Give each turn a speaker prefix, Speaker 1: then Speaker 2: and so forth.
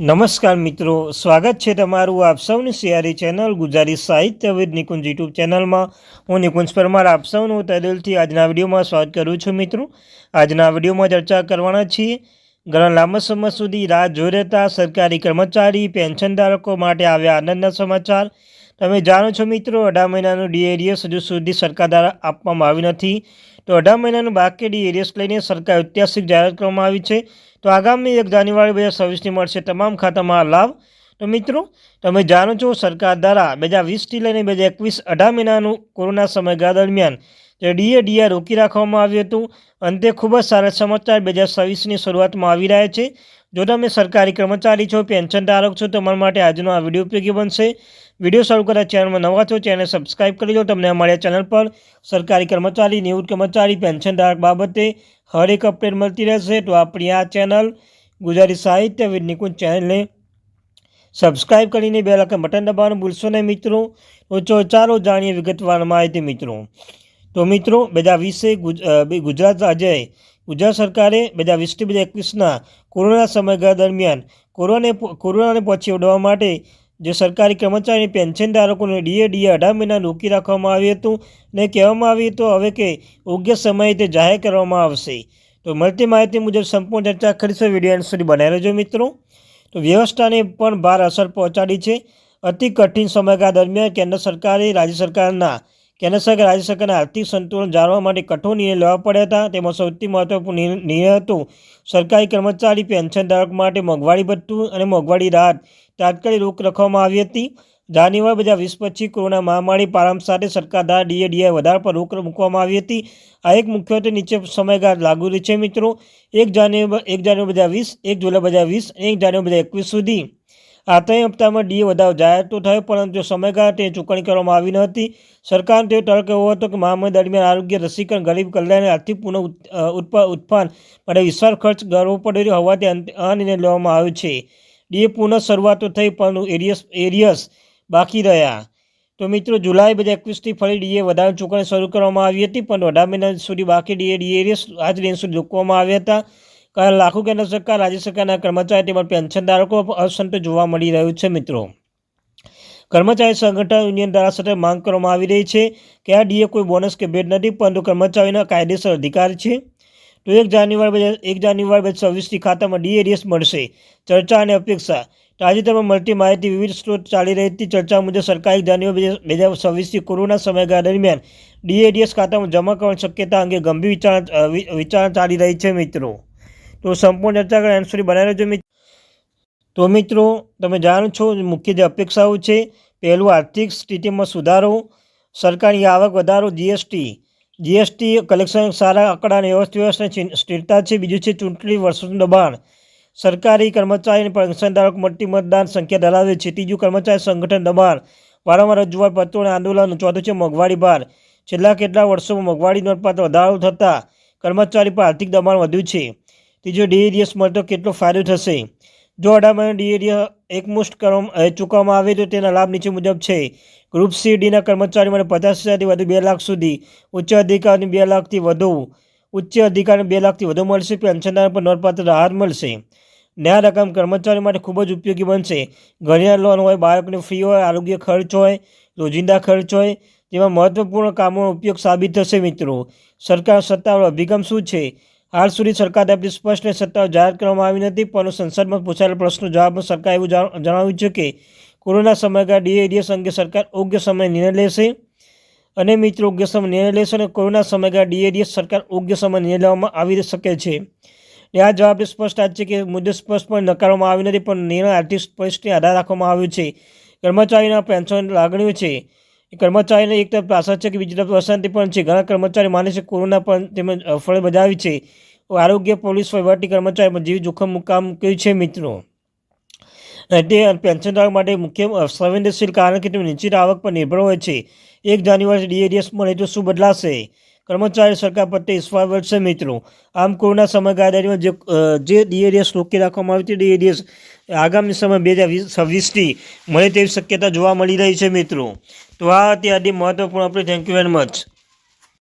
Speaker 1: નમસ્કાર મિત્રો, સ્વાગત છે તમારું આપ સૌની સિયારી ચેનલ ગુજરાતી સાહિત્ય વિદ નિકુંજ યુટ્યુબ ચેનલમાં. હું નિકુંજ પરમાર, આપ સૌનું તદિલથી આજના વિડીયોમાં સ્વાગત કરું છું મિત્રો. આજના વિડીયોમાં ચર્ચા કરવાના છીએ, ઘણા લાંબા સમય સુધી રાહ જોઈ રહેતા સરકારી કર્મચારી પેન્શનધારકો માટે આવ્યા આનંદના સમાચાર તમે જાણો છો મિત્રો, અઢાર મહિનાનું ડીએડીએસ હજુ સુધી સરકાર દ્વારા આપવામાં આવ્યું નથી. તો અઢાર મહિનાનું બાકી ડીએડીએસ લઈને સરકાર ઐતિહાસિક જાહેરાત કરવામાં આવી છે. તો આગામી એક જાન્યુઆરી બે હજાર છવ્વીસની મળશે તમામ ખાતામાં લાભ. તો મિત્રો, તમે જાણો છો સરકાર દ્વારા બે હજાર વીસથી લઈને બે હજાર એકવીસ અઢાર મહિનાનું કોરોના સમયગાળા દરમિયાન જે ડીએ ડીઆર રોકી રાખવામાં આવ્યું હતું. અંતે ખૂબ જ સારા સમાચાર બે હજાર છવ્વીસની શરૂઆતમાં આવી રહ્યા છે. જો તમે સરકારી કર્મચારી છો, પેન્શન ધારક છો તમારા માટે આજનો આ વીડિયો ઉપયોગી બનશે. વીડિયો શરૂ કરતા ચેનલમાં નવા છો ચેનલ સબસ્ક્રાઇબ કરી લો. તમને અમારી ચેનલ પર સરકારી કર્મચારી, નિવૃત્ત કર્મચારી, પેન્શન ધારક બાબતે હર એક અપડેટ મળતી રહેશે. તો આપણી આ ચેનલ ગુજરાતી સાહિત્ય વિદ ચેનલને સબસ્ક્રાઇબ કરીને બે લાખ બટન દબાવવાનું ભૂલશો નહીં મિત્રો. તો ચાલો જાણીએ વિગતવાર માહિતી મિત્રો. તો મિત્રો બે હજાર વીસે ગુજરાત આજે ગુજરાત સરકારે બે હજાર વીસથી બે હજાર એકવીસના કોરોના સમયગાળા દરમિયાન કોરોનાને કોરોનાને પહોંચી વળવા માટે જે સરકારી કર્મચારી પેન્શન ધારકોને ડીએ ડીએ અઢાર મહિના રોકી રાખવામાં આવ્યું હતું ને કહેવામાં આવ્યું હતું હવે કે યોગ્ય સમયે તે જાહેર કરવામાં આવશે. તો મળતી માહિતી મુજબ સંપૂર્ણ ચર્ચા કરીશું. વીડિયો સુધી બનાવી રહેજો મિત્રો. તો વ્યવસ્થાને પણ ભાર અસર પહોંચાડી છે. અતિ કઠિન સમયગાળા દરમિયાન કેન્દ્ર સરકારે રાજ્ય સરકારના કેન્દ્ર સરકાર રાજ્ય સરકારના આર્થિક સંતુલન જાળવવા માટે કઠોર નિર્ણય લેવા પડ્યા હતા. તેમાં સૌથી મહત્વપૂર્ણ નિર્ણય હતો સરકારી કર્મચારી પેન્શન ધારક માટે મોંઘવારી ભથ્થું અને મોંઘવારી રાહત. તાત્કાલિક રોક રાખવામાં આવી હતી. જાન્યુઆરી બે હજાર વીસ પછી કોરોના મહામારી પ્રારંભ સાથે સરકાર દ્વારા ડીએ વધારા પર રોક મૂકવામાં આવી હતી. આ એક મુખ્યત્વે નીચે સમયગાળા લાગુ રહી છે મિત્રો. એક જાન્યુઆરી એક જાન્યુઆરી બે હજાર વીસ, એક જુલાઈ બે હજાર વીસ એક જાન્યુઆરી બે હજાર એકવીસ સુધી. આ ત્રણ હપ્તામાં ડીએ વધારો જાહેર તો થયો, પરંતુ સમયગાળા તે ચૂકવણી કરવામાં આવી ન હતી, સરકારનો તે તર્ક એવો હતો કે મહામારી દરમિયાન આરોગ્ય, રસીકરણ, ગરીબ કલ્યાણ અને આર્થિક પુનઃ ઉત્પાદન માટે વિશાળ ખર્ચ કરવો પડ્યો હોવાથી આ નિર્ણય લેવામાં આવ્યો છે. ડીએ પુનઃ શરૂઆતો થઈ, પરંતુ એરિયસ એરિયસ બાકી રહ્યા. તો મિત્રો, જુલાઈ બે હજાર એકવીસથી ફરી ડીએ વધારે ચૂકવણી શરૂ કરવામાં આવી હતી, પણ અઢાર મહિના સુધી બાકી ડીએ ડીએ એરિયસ આજ દિન સુધી રોકવામાં આવ્યા હતા. લાખો કેન્દ્ર સરકાર, રાજ્ય સરકારના કર્મચારી તેમજ પેન્શનધારકો અસંતોષ જોવા મળી રહ્યું છે મિત્રો? કર્મચારી સંગઠન યુનિયન દ્વારા સતત માંગ કરવામાં આવી રહી છે કે આ ડીએ કોઈ બોનસ કે ભેટ નથી, પરંતુ કર્મચારીના કાયદેસર અધિકાર છે. તો એક જાન્યુઆરી બે એક જાન્યુઆરી બે છવ્વીસથી ખાતામાં ડીએડીએસ મળશે. ચર્ચા અને અપેક્ષા. તાજેતરમાં મળતી માહિતી વિવિધ સ્ત્રોત ચાલી રહી હતી. ચર્ચા મુજબ સરકારી જાન્યુઆરી બે હજાર છવ્વીસથી કોરોના સમયગાળા દરમિયાન ડીએડીએસ ખાતામાં જમા કરવાની શક્યતા અંગે ગંભીર વિચારણા વિચારણા ચાલી રહી છે મિત્રો. તો સંપૂર્ણ ચર્ચા કરે એન્ડ સુધી બનાવી રહેજો તો મિત્રો, તમે જાણો છો મુખ્ય જે અપેક્ષાઓ છે, પહેલું આર્થિક સ્થિતિમાં સુધારો, સરકારની આવક વધારો, જીએસટી. જીએસટી કલેક્શન સારા આંકડા અને વ્યવસ્થા સ્થિરતા છે. બીજું છે ચૂંટણી વર્ષોનું દબાણ. સરકારી કર્મચારી અને પેન્શનધારક મોટી મતદાન સંખ્યા ધરાવે છે. ત્રીજું, કર્મચારી સંગઠન દબાણ. વારંવાર રજૂઆત પત્રો અને આંદોલન. ચોથું છે મોંઘવારી ભાર. છેલ્લા કેટલાક વર્ષોમાં મોંઘવારી નોંધપાત્ર વધારો થતાં કર્મચારી પર આર્થિક દબાણ વધ્યું છે. ત્રીજો ડીએડીએસ મળતો કેટલો ફાયદો થશે? જો અઢાર ડીએડીએ એકમુષ્ટ કરવામાં ચૂકવવામાં આવે તો તેના લાભ નીચે મુજબ છે. ગ્રુપ સી ડીના કર્મચારીઓ માટે પચાસ હજારથી વધુ બે લાખ સુધી ઉચ્ચ અધિકારીને બે લાખથી વધુ, ઉચ્ચ અધિકારીને બે લાખથી વધુ મળશે. પેન્શનદાર પર નોંધપાત્ર રાહત મળશે. ન્યાય રકમ કર્મચારીઓ માટે ખૂબ જ ઉપયોગી બનશે. ઘણીવાર લોન હોય, બાળકની ફી હોય, આરોગ્ય ખર્ચ હોય, રોજિંદા ખર્ચ હોય જેમાં મહત્વપૂર્ણ કામોનો ઉપયોગ સાબિત થશે મિત્રો. સરકાર સત્તાવાર અભિગમ શું છે? હાલ સુધી સરકાર તરફથી સ્પષ્ટ સત્તાઓ જાહેર કરવામાં આવી નથી, પરંતુ સંસદમાં પૂછાયેલા પ્રશ્નો જવાબમાં સરકાર એવું જણાવ્યું છે કે કોરોના સમયગાળા ડીએડીએસ અંગે સરકાર યોગ્ય સમયે નિર્ણય લેશે અને મિત્રો યોગ્ય સમય નિર્ણય લેશે અને કોરોના સમયગાળા ડીએડીએસ સરકાર યોગ્ય સમય નિર્ણય લેવામાં આવી શકે છે. એ આ જવાબ સ્પષ્ટ આજ છે કે મુદ્દે સ્પષ્ટપણે નકારવામાં આવી નથી, પણ નિર્ણય આર્થિક પરિસ્થિતિ આધાર રાખવામાં આવ્યો છે. કર્મચારીના પેન્શન લાગણીઓ છે. કર્મચારીને એક તરફ આશા છે કે બીજી તરફ અશાંતિ પણ છે. ઘણા કર્મચારી માને છે કોરોના પણ તેમજ ફળ બજાવી છે. આરોગ્ય, પોલીસ, વહીવટી કર્મચારી પણ જીવ જોખમ મુકામ કર્યું છે મિત્રો. તે પેન્શનધારક માટે મુખ્ય સંવેદનશીલ કારણ કે તેઓ નિશ્ચિત આવક પર નિર્ભર હોય છે. એક જાન્યુઆરી ડીએડીએસ મળે તો શું બદલાશે? કર્મચારી સરકાર પ્રત્યે વિશ્વાસ વધશે મિત્રો. આમ કોરોના સમયગાળા દરમિયાન જે જે ડીએડીએસ રોકી રાખવામાં આવી હતી ડીએડીએસ આગામી સમય બે હજાર વીસ, છવ્વીસથી મળે તેવી શક્યતા જોવા મળી રહી છે મિત્રો. તો આ હતી આદિ મહત્વપૂર્ણ આપણે થેન્ક યુ વેરી મચ